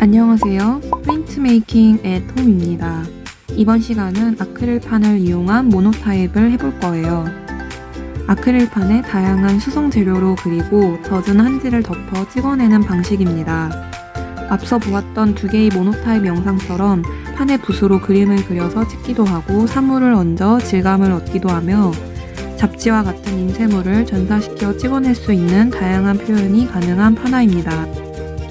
안녕하세요. 프린트 메이킹 의 톰입니다. 이번 시간은 아크릴판을 이용한 모노타입을 해볼 거예요. 아크릴판에 다양한 수성 재료로 그리고 젖은 한지를 덮어 찍어내는 방식입니다. 앞서 보았던 두 개의 모노타입 영상처럼 판에 붓으로 그림을 그려서 찍기도 하고 사물을 얹어 질감을 얻기도 하며 잡지와 같은 인쇄물을 전사시켜 찍어낼 수 있는 다양한 표현이 가능한 판화입니다.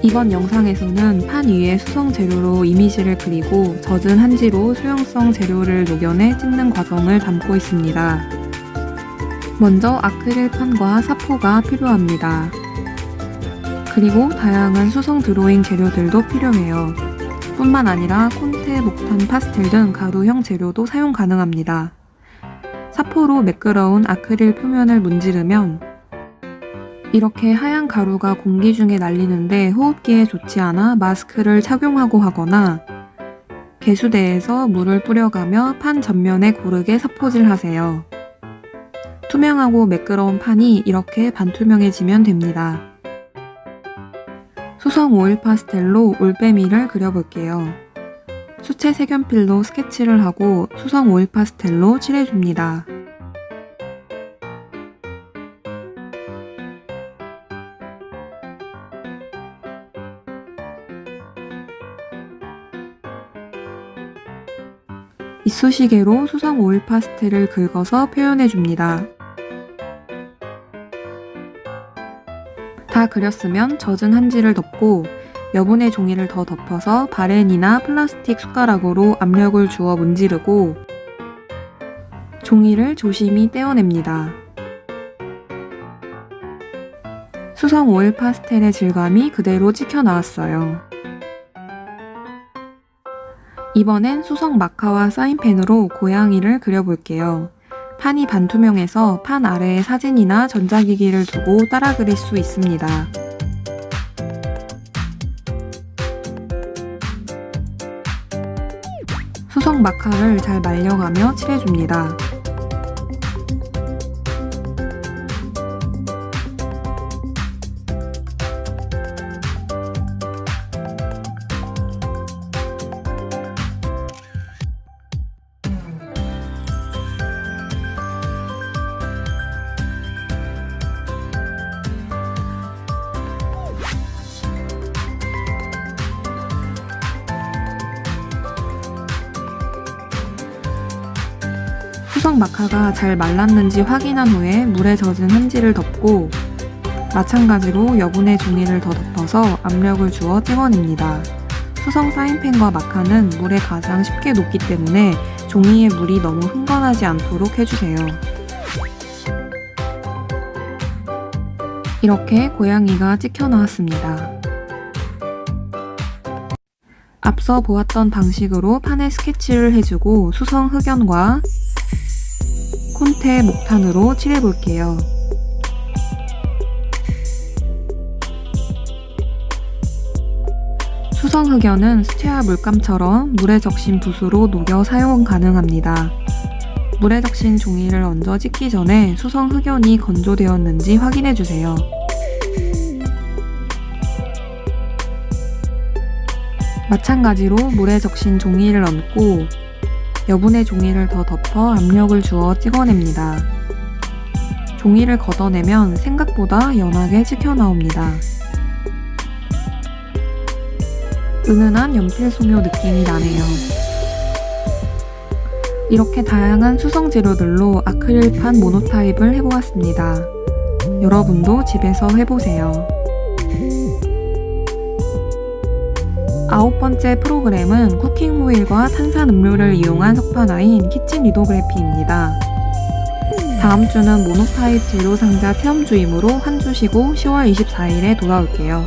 이번 영상에서는 판 위에 수성 재료로 이미지를 그리고 젖은 한지로 수용성 재료를 녹여내 찍는 과정을 담고 있습니다. 먼저 아크릴 판과 사포가 필요합니다. 그리고 다양한 수성 드로잉 재료들도 필요해요. 뿐만 아니라 콘테, 목탄, 파스텔 등 가루형 재료도 사용 가능합니다. 사포로 매끄러운 아크릴 표면을 문지르면 이렇게 하얀 가루가 공기 중에 날리는데 호흡기에 좋지 않아 마스크를 착용하고 하거나 개수대에서 물을 뿌려가며 판 전면에 고르게 사포질 하세요. 투명하고 매끄러운 판이 이렇게 반투명해지면 됩니다. 수성 오일 파스텔로 올빼미를 그려볼게요. 수채 색연필로 스케치를 하고 수성 오일 파스텔로 칠해줍니다. 이쑤시개로 수성 오일 파스텔을 긁어서 표현해 줍니다. 다 그렸으면 젖은 한지를 덮고 여분의 종이를 더 덮어서 바렌이나 플라스틱 숟가락으로 압력을 주어 문지르고 종이를 조심히 떼어냅니다. 수성 오일 파스텔의 질감이 그대로 찍혀 나왔어요. 이번엔 수성 마카와 사인펜으로 고양이를 그려볼게요. 판이 반투명해서 판 아래에 사진이나 전자기기를 두고 따라 그릴 수 있습니다. 수성 마카를 잘 말려가며 칠해줍니다. 수성 마카가 잘 말랐는지 확인한 후에 물에 젖은 한지를 덮고 마찬가지로 여분의 종이를 더 덮어서 압력을 주어 찍어냅니다. 수성 사인펜과 마카는 물에 가장 쉽게 녹기 때문에 종이에 물이 너무 흥건하지 않도록 해주세요. 이렇게 고양이가 찍혀 나왔습니다. 앞서 보았던 방식으로 판에 스케치를 해주고 수성 흑연과 콘테 목탄으로 칠해 볼게요. 수성 흑연은 수채화 물감처럼 물에 적신 붓으로 녹여 사용 가능합니다. 물에 적신 종이를 얹어 찍기 전에 수성 흑연이 건조되었는지 확인해 주세요. 마찬가지로 물에 적신 종이를 얹고 여분의 종이를 더 덮어 압력을 주어 찍어냅니다. 종이를 걷어내면 생각보다 연하게 찍혀 나옵니다. 은은한 연필 소묘 느낌이 나네요. 이렇게 다양한 수성 재료들로 아크릴판 모노타입을 해보았습니다. 여러분도 집에서 해보세요. 아홉 번째 프로그램은 쿠킹 호일과 탄산 음료를 이용한 석판화인 키친 리도그래피입니다. 다음 주는 모노타입 재료 상자 체험 주임으로 한 주 쉬고 10월 24일에 돌아올게요.